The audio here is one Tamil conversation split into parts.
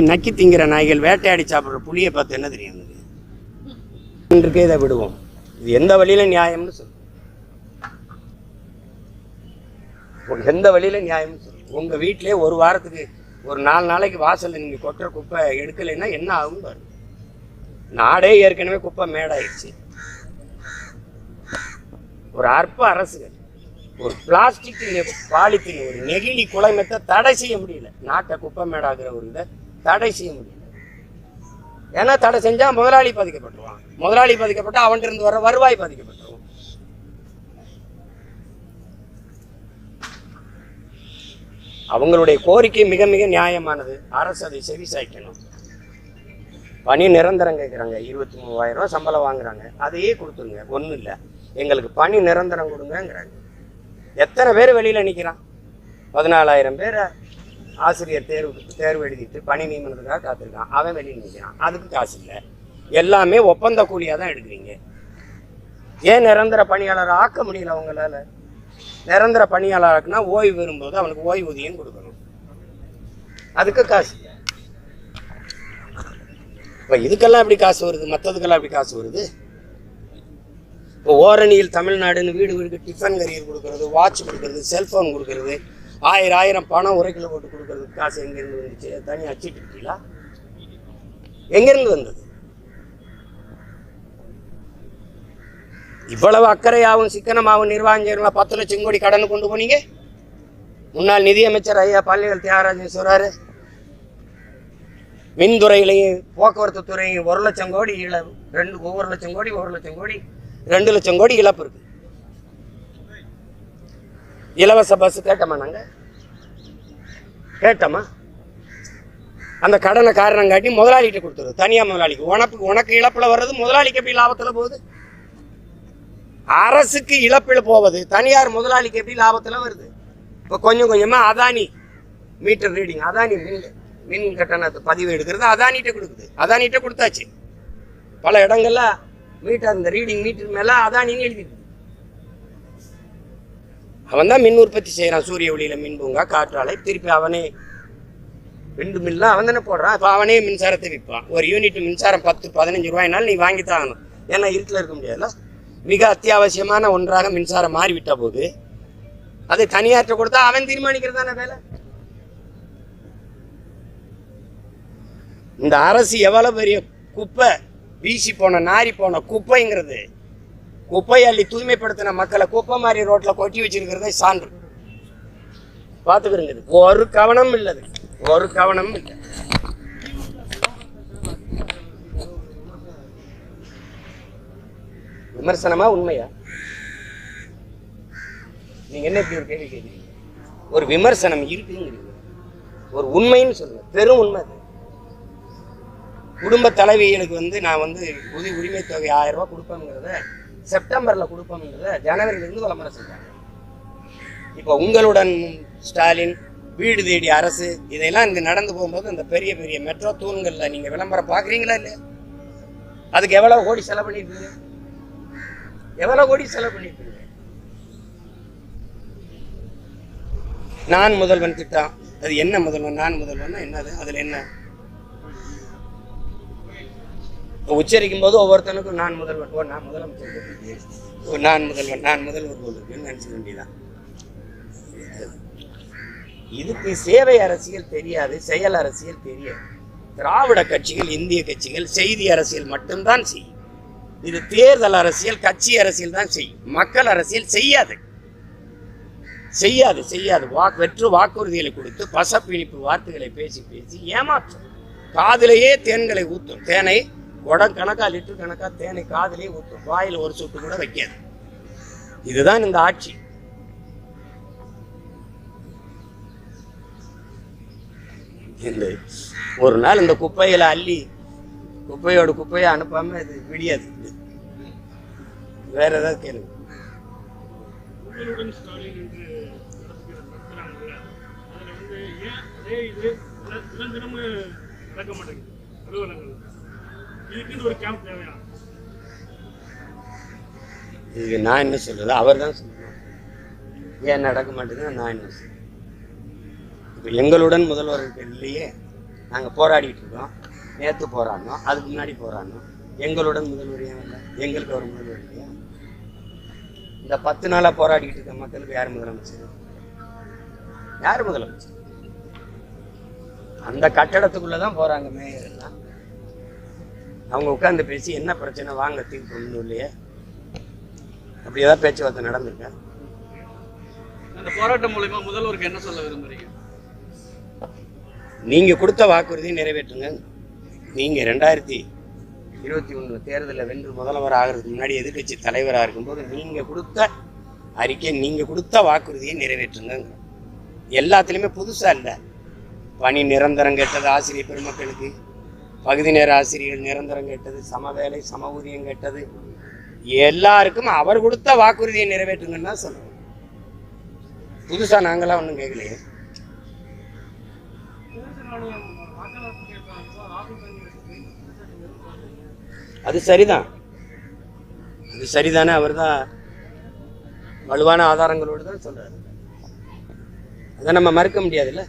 நக்கி திங்கிற நாய்கள் வேட்டையாடி சாப்பிட்ற புளியை பார்த்து என்ன தெரியும் எனக்கு இதை விடுவோம். இது எந்த வழியில நியாயம்னு சொல்லு. எந்த வழியில நியாயம்னு சொல்லு. உங்க வீட்டிலே ஒரு வாரத்துக்கு ஒரு நாலு நாளைக்கு வாசல்ல நீங்க கொட்டுற குப்பை எடுக்கலைன்னா என்ன ஆகும் பாருங்க. நாடே ஏற்கனவே குப்பை மேடாயிடுச்சு ஒரு அற்ப அரசுகள் ஒரு பிளாஸ்டிக் பாலித்தீன் ஒரு நெகிழி குலைமத்தை தடை செய்ய முடியல. நாட்டை குப்பை மேடாகிற ஒரு இதை தடை செய்ய முடியும் ஏன்னா தடை செஞ்சா முதலாளி பாதிக்கப்பட்டுருவான். முதலாளி பாதிக்கப்பட்டா அவன்கிட்ட இருந்து வர வருவாய் பாதிக்கப்பட்டுருவான் அவங்களுடைய கோரிக்கை மிக மிக நியாயமானது. அரசு அதை செவி சாய்க்கணும். பணி நிரந்தரம் கேட்குறாங்க இருபத்தி மூவாயிரம் ரூபா சம்பளம் வாங்குறாங்க. அதையே கொடுத்துருங்க. ஒன்றும் இல்லை. எங்களுக்கு பணி நிரந்தரம் கொடுங்கிறாங்க எத்தனை பேர் வெளியில் நிற்கிறான் பதினாலாயிரம் பேர்? ஆசிரியர் தேர்வுக்கு தேர்வு எழுதிட்டு பணி நியமனத்துக்காக காத்திருக்கான். அவன் வெளியே நிற்கிறான் அதுக்கு காசு இல்லை. எல்லாமே ஒப்பந்த கூலியாக தான் எடுக்கிறீங்க. ஏன் நிரந்தர பணியாளர் ஆக்க முடியல அவங்களால? நிரந்தர பணியாளராக்குனா ஓய்வு வரும்போது அவனுக்கு ஓய்வூதியம் கொடுக்கணும். அதுக்கு காசு இல்லை. இப்போ இதுக்கெல்லாம் எப்படி காசு வருது? மற்றதுக்கெல்லாம் எப்படி காசு வருது? இப்போ ஓரணியில் தமிழ்நாடுன்னு வீடு வீடுக்கு டிஃபன் கரியர் கொடுக்கறது வாட்ச் கொடுக்கறது செல்ஃபோன் கொடுக்கறது ஆயிரம் ஆயிரம் பணம் ஒரு கிலோ போட்டு கொடுக்கறதுக்கு காசு எங்கேருந்து வந்துச்சு? தனி அச்சிட்டு இருக்கீங்களா எங்கேருந்து வந்தது? இவ்வளவு அக்கறையாகவும் சிக்கனமாகவும் நிர்வாகம் பத்து லட்சம் கோடி கடன் கொண்டு போனீங்க? முன்னாள் நிதியமைச்சர் ஐயா பள்ளிகள் தியாகராஜன் சொல்றாரு மின்துறையிலையும் போக்குவரத்து துறையும் ஒரு லட்சம் கோடி இழ ரெண்டு ஒவ்வொரு லட்சம் கோடி ஒரு லட்சம் கோடி ரெண்டு லட்சம் கோடி இழப்பு இருக்கு. இலவச பஸ் கேட்டோமா நாங்கள் கேட்டோமா? அந்த கடனை காரணம் காட்டி முதலாளிகிட்ட கொடுத்துருது தனியார் முதலாளிக்கு. உனக்கு உனக்கு இழப்புல வர்றது முதலாளிக்கு எப்படி லாபத்துல போகுது? அரசுக்கு இழப்பில் போவது தனியார் முதலாளிக்கு எப்படி லாபத்துல வருது? இப்போ கொஞ்சம் கொஞ்சமா அதானி மீட்டர் ரீடிங் அதானி மின் மின் கட்டணத்தை பதிவு எடுக்கிறது அதானிட்ட கொடுக்குது. அதானிட்ட கொடுத்தாச்சு. பல இடங்கள்ல மீட்டர் அந்த ரீடிங் மீட்டர் மேல அதானின்னு எழுதிட்டு அவன் தான் மின் உற்பத்தி செய்கிறான் சூரிய ஒளியில் மின் பூங்கா காற்றாலை திருப்பி அவனே ரெண்டு மில்ல அவன் தானே போடுறான். இப்போ அவனே மின்சாரத்தை விற்பான். ஒரு யூனிட் மின்சாரம் பத்து பதினஞ்சு ரூபாய்னாலும் நீ வாங்கி ஆகணும் ஏன்னா இருட்டில் இருக்க முடியாதுல்ல. மிக அத்தியாவசியமான ஒன்றாக மின்சாரம் மாறிவிட்ட போது அதை தனியாற்ற கொடுத்தா அவன் தீர்மானிக்கிறதான வேலை? இந்த அரசு எவ்வளவு பெரிய குப்பை வீசி போன நாரி போன குப்பைங்கிறது குப்பை அள்ளி தூய்மைப்படுத்தின மக்களை குப்பை மாதிரி ரோட்டில் கொட்டி வச்சிருக்கிறதே சான்று. பார்த்துக்கிறங்க இது. ஒரு கவனம் இல்லது. ஒரு கவனம் இல்லை. விமர்சனமா உண்மையா? நீங்க என்ன இப்படி ஒரு கேள்வி கேட்குறீங்க ஒரு விமர்சனம் இருக்குங்கிறீங்க. ஒரு உண்மைன்னு சொல்லுங்க. பெரும் உண்மை அது. குடும்ப தலைவிகளுக்கு வந்து நான் வந்து உதவி உரிமை தொகை ஆயிரம் ரூபாய் கொடுப்பேங்கிறத செப்டம்பர்ல கொடுப்பேங்கிறத ஜனவரில இருந்து விளம்பரம் செஞ்சாங்க இப்போ உங்களுடன் ஸ்டாலின் வீடு தேடி அரசு இதெல்லாம் இங்க நடந்து போகும்போது அந்த பெரிய பெரிய மெட்ரோ தூண்கள்ல நீங்க விளம்பரம் பாக்குறீங்களா இல்லையா? அதுக்கு எவ்வளவு கோடி செலவு பண்ணிருக்கீங்க? எவ்வளவு கோடி செலவு பண்ணிருக்கீங்க? நான் முதல்வன் திட்டம் அது என்ன முதல்வன்? நான் முதல்வன் என்னது? அதுல என்ன? உச்சரிக்கும் போது ஒவ்வொருத்தனுக்கும் நான் முதல்வன் ஓ நான் முதலமைச்சர் ஓ நான் முதல்வன் நான் முதல்வர் போல் இருக்குன்னு நினைச்சுக்க வேண்டியதான் இதுக்கு சேவை அரசியல் தெரியாது செயல் அரசியல் தெரியாது. திராவிட கட்சிகள் இந்திய கட்சிகள் செய்தி அரசியல் மட்டும்தான் செய்யும். இது தேர்தல் அரசியல் கட்சி அரசியல் தான் செய்யும். மக்கள் அரசியல் செய்யாது. செய்யாது செய்யாது. வாக்கு வெற்று வாக்குறுதிகளை கொடுத்து பசப்பிணிப்பு வார்த்தைகளை பேசி பேசி ஏமாற்றும். காதிலேயே தேன்களை ஊற்றும் தேனை குடம் கணக்கா லிட்டர் கணக்கா தேனை காதிலேயே ஊத்தும் வாயில் ஒரு சொட்டு கூட வைக்காது. இதுதான் இந்த ஆட்சி. இந்த ஒரு நாள் இந்த குப்பையில அள்ளி குப்பையோட குப்பையை அனுப்பாம இது விடியாது. வேற ஏதாவது கேளுங்க. அதே இது தினம் தினமும் நடக்க மாட்டேங்குது. அலுவலகங்கள். இதுக்குன்னு ஒரு கேம்ப் தேவையா இதுக்கு நான் என்ன சொல்றது? அவர் தான் சொல்லணும். ஏன் நடக்க மாட்டேங்குது நான் என்ன சொல்றது? இப்போ எங்களுடன் முதல்வர்கள் இல்லையே நாங்கள் போராடிட்டு இருக்கோம். நேற்று போராடணும் அதுக்கு முன்னாடி போராடணும் எங்களுடன் முதல்வர் ஏன் இல்லை எங்களுக்கு ஒரு முதல்வர் இல்லையா? இந்த பத்து நாளாக போராடிக்கிட்டு இருக்க மக்களுக்கு யார் முதலமைச்சர்? யார் முதலமைச்சர்? அந்த கட்டடத்துக்குள்ளே தான் போகிறாங்க மேயர் எல்லாம். அவங்க உட்காந்து பேசி என்ன பிரச்சனை? வாங்க ஒன்றும் இல்லையே. அப்படி ஏதாவது பேச்சுவார்த்தை நடந்திருக்கா? அந்த போராட்டம் மூலயமா முதல்வருக்கு என்ன சொல்ல விரும்புறீங்க? நீங்கள் கொடுத்த வாக்குறுதியை நிறைவேற்றுங்க. நீங்கள் ரெண்டாயிரத்தி இருபத்தி ஒன்று தேர்தலில் வென்று முதல்வர் ஆகிறதுக்கு முன்னாடி எதிர்க்கட்சி தலைவராக இருக்கும்போது நீங்கள் கொடுத்த அறிக்கை நீங்கள் கொடுத்த வாக்குறுதியை நிறைவேற்றுங்க. எல்லாத்துலேயுமே புதுசாக இல்லை. பணி நிரந்தரம் கேட்டது ஆசிரியர் பெருமக்களுக்கு பகுதி நேர ஆசிரியர்கள் நிரந்தரம் கேட்டது சம வேலை சம ஊதியம் கேட்டது. எல்லாருக்கும் அவர் கொடுத்த வாக்குறுதியை நிறைவேற்றுங்கன்னு தான் சொல்லுவோம் புதுசாக நாங்களாம் ஒன்றும் கேட்கலையே. அது சரிதான். அது சரிதானே அவர் தான் வலுவான ஆதாரங்களோடு தான் சொல்கிறார் அதை நம்ம மறுக்க முடியாதுல்ல?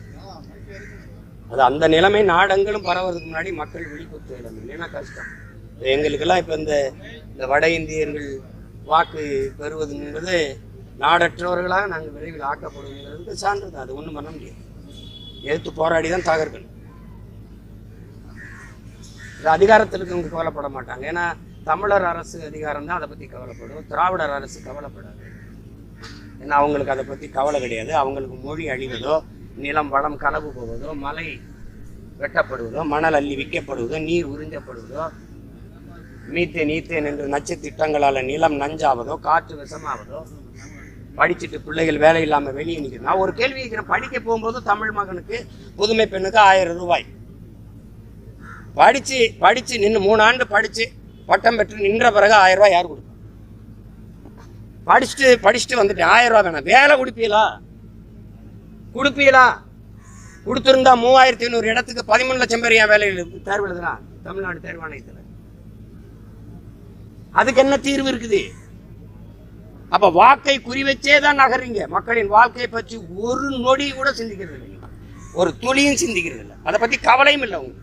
அது அந்த நிலைமை நாடெங்கிலும் பரவதுக்கு முன்னாடி மக்கள் விழிப்புத்து இடம். இல்லைன்னா கஷ்டம். எங்களுக்கெல்லாம் இப்போ இந்த இந்த வட இந்தியர்கள் வாக்கு பெறுவதுங்கிறது நாடற்றவர்களாக நாங்கள் விரைவில் ஆக்கப்படுங்கிறதுக்கு சான்று தான் அது ஒன்றும் பண்ண முடியாது. எதிர்த்து போராடி தான் தகர்க்கணும் இது அதிகாரத்தில் இருக்கவங்க கவலைப்பட மாட்டாங்க. ஏன்னா தமிழர் அரசு அதிகாரம் தான் அதை பற்றி கவலைப்படும். திராவிடர் அரசு கவலைப்படாது. ஏன்னா அவங்களுக்கு அதை பற்றி கவலை கிடையாது. அவங்களுக்கு மொழி அழிவதோ நிலம் வளம் களவு போவதோ மலை வெட்டப்படுவதோ மணல் அள்ளி விற்கப்படுவதோ நீர் உறிஞ்சப்படுவதோ மீத்தேன் நீத்தேன் என்று நச்சு திட்டங்களால் நிலம் நஞ்சாவதோ காற்று விஷமாவதோ படிச்சுட்டு பிள்ளைகள் வேலை இல்லாமல் வெளியே நிற்கிறது நான் ஒரு கேள்வி கேட்குறேன். படிக்க போகும்போது தமிழ் மகனுக்கு புதுமை பெண்ணுக்கு ஆயிரம் ரூபாய். படிச்சு படிச்சு நின்று மூணு ஆண்டு படிச்சு பட்டம் பெற்று நின்ற பிறகு ஆயிரம் ரூபாய் யார் கொடுக்கும்? படிச்சுட்டு படிச்சுட்டு வந்துட்டு ஆயிரம் ரூபா வேணாம். வேலை கொடுப்பீங்களா? கொடுப்பீங்களா கொடுத்துருந்தா மூவாயிரத்தி ஐநூறு இடத்துக்கு பதிமூணு லட்சம் பேர் என் வேலையில் தேர்வு எழுதுறான் தமிழ்நாடு தேர்வாணையத்தில் அதுக்கு என்ன தீர்வு இருக்குது? அப்ப வாக்கை குறிவச்சே தான் நகர்றீங்க. மக்களின் வாழ்க்கையை பற்றி ஒரு நொடி கூட சிந்திக்கிறது இல்லை ஒரு துளியும் சிந்திக்கிறது இல்லை. அதை பத்தி கவலையும் இல்லை உங்களுக்கு.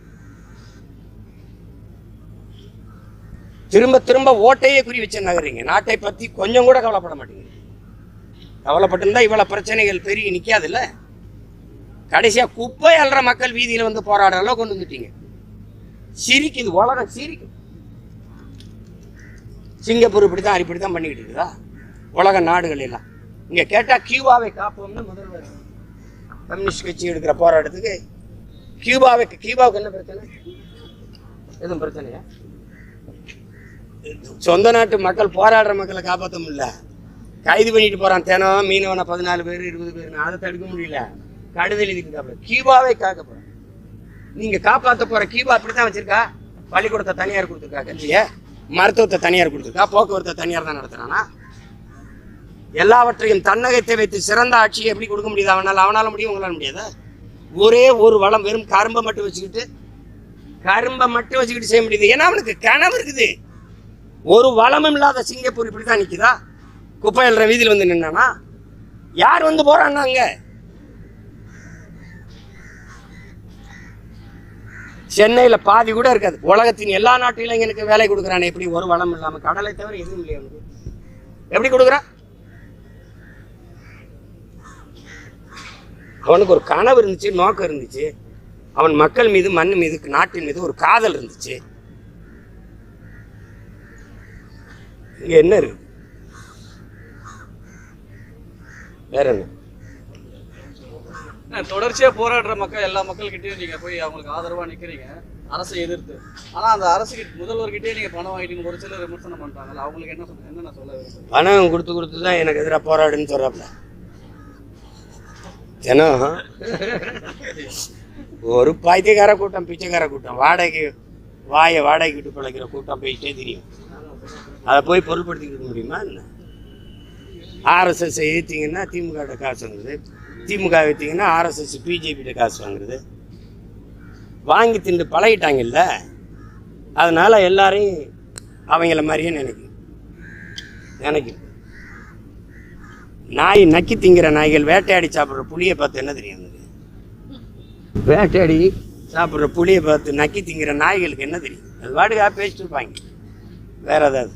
திரும்ப திரும்ப ஓட்டையே குறி வச்சு நகர்றீங்க. நாட்டை பத்தி கொஞ்சம் கூட கவலைப்பட மாட்டேங்குது கவலைப்பட்டிருந்தா இவ்வளோ பிரச்சனைகள் பெருகி நிற்காதுல்ல கடைசியாக குப்பை அல்ற மக்கள் வீதியில் வந்து போராடுற அளவு கொண்டு வந்துட்டீங்க. சிரிக்குது உலகம் சிரிக்கும். சிங்கப்பூர் இப்படி தான் இப்படி தான் பண்ணிக்கிட்டு இருக்குதா? உலக நாடுகள் எல்லாம். இங்கே கேட்டால் கியூபாவை காப்போம்னு முதல்வர் கம்யூனிஸ்ட் கட்சி எடுக்கிற போராட்டத்துக்கு கியூபாவை கியூபாவுக்கு என்ன பிரச்சனை? எதுவும் பிரச்சனையா? சொந்த நாட்டு மக்கள் போராடுற மக்களை காப்பாற்ற முடியல. கைது பண்ணிட்டு போறான். தினம் மீனவனை பதினாலு பேர் இருபது பேர் அதை தடுக்க முடியல. கடுதல் இதுக்கு கீபாவே காக்க போறான் நீங்க காப்பாற்ற போற கியூபா அப்படித்தான் வச்சிருக்கா? பள்ளிக்கூடத்தை தனியார் கொடுத்துருக்கா கல்வியை மருத்துவத்தை தனியார் கொடுத்துருக்கா? போக்குவரத்தை தனியார் தான் நடத்துறானா? எல்லாவற்றையும் தன்னகத்தை வைத்து சிறந்த ஆட்சியை எப்படி கொடுக்க முடியுது? அவனால் அவனால முடியும்? உங்களால் முடியாதா? ஒரே ஒரு வளம் வெறும் கரும்பை மட்டும் வச்சுக்கிட்டு கரும்பை மட்டும் வச்சுக்கிட்டு செய்ய முடியுது. ஏன்னா அவனுக்கு கனவு இருக்குது. ஒரு வளமும் இல்லாத சிங்கப்பூர் இப்படி தான் நிற்குதா குப்பை எழுற வீதியில் வந்து நின்னானா? யார் வந்து போறாங்க அங்க? சென்னையில் பாதி கூட இருக்காது. உலகத்தின் எல்லா நாட்டு இளைஞனுக்கு வேலை கொடுக்குறானே. எப்படி ஒரு வளம் இல்லாம கடலை தவிர எதுவும் இல்லையா அவனுக்கு. எப்படி கொடுக்குறான்? அவனுக்கு ஒரு கனவு இருந்துச்சு நோக்கம் இருந்துச்சு. அவன் மக்கள் மீது மண் மீது நாட்டின் மீது ஒரு காதல் இருந்துச்சு. இங்க என்ன இருக்கு? வேற என்ன? தொடர்ச்சியா போராடுற மக்கள் எல்லா மக்கள்கிட்டயும் நீங்க போய் அவங்களுக்கு ஆதரவா நிக்கிறீங்க. அரசை எதிர்த்து. ஆனா அந்த அரசு முதல்வர்கிட்டயே நீங்க பணம் வாங்கிட்டீங்க ஒரு சிலர் விமர்சனம் பண்றாங்கல்ல அவங்களுக்கு என்ன சொல்ல என்ன சொல்ல பணம் கொடுத்து கொடுத்து தான் எனக்கு எதிராக போராடுன்னு சொல்றாப்ல. ஜனம் ஒரு பைத்தியக்கார கூட்டம் பிச்சைக்கார கூட்டம் வாடகைக்கு வாயை வாடகைக்கு விட்டு பிழைக்கிற கூட்டம் போயிட்டே தெரியும். அதை போய் பொருள்படுத்திக்கிட்டு முடியுமா என்ன? ஆர்எஸ்எஸ் ஏற்றிங்கன்னா திமுக காசு வாங்குறது. திமுக ஏற்றிங்கன்னா ஆர்எஸ்எஸ் பிஜேபிகிட்ட காசு வாங்குறது. வாங்கி திண்டு பழகிட்டாங்கல்ல? அதனால் எல்லாரையும் அவங்கள மாதிரியே நினைக்கும். நினைக்கும். நாய் நக்கி திங்கிற நாய்கள் வேட்டையாடி சாப்பிட்ற புளியை பார்த்து என்ன தெரியும் வேட்டையாடி சாப்பிட்ற புளியை பார்த்து நக்கி திங்கிற நாய்களுக்கு என்ன தெரியும்? அது வாடுக்காக பேசிட்டு இருப்பாங்க. வேற ஏதாவது.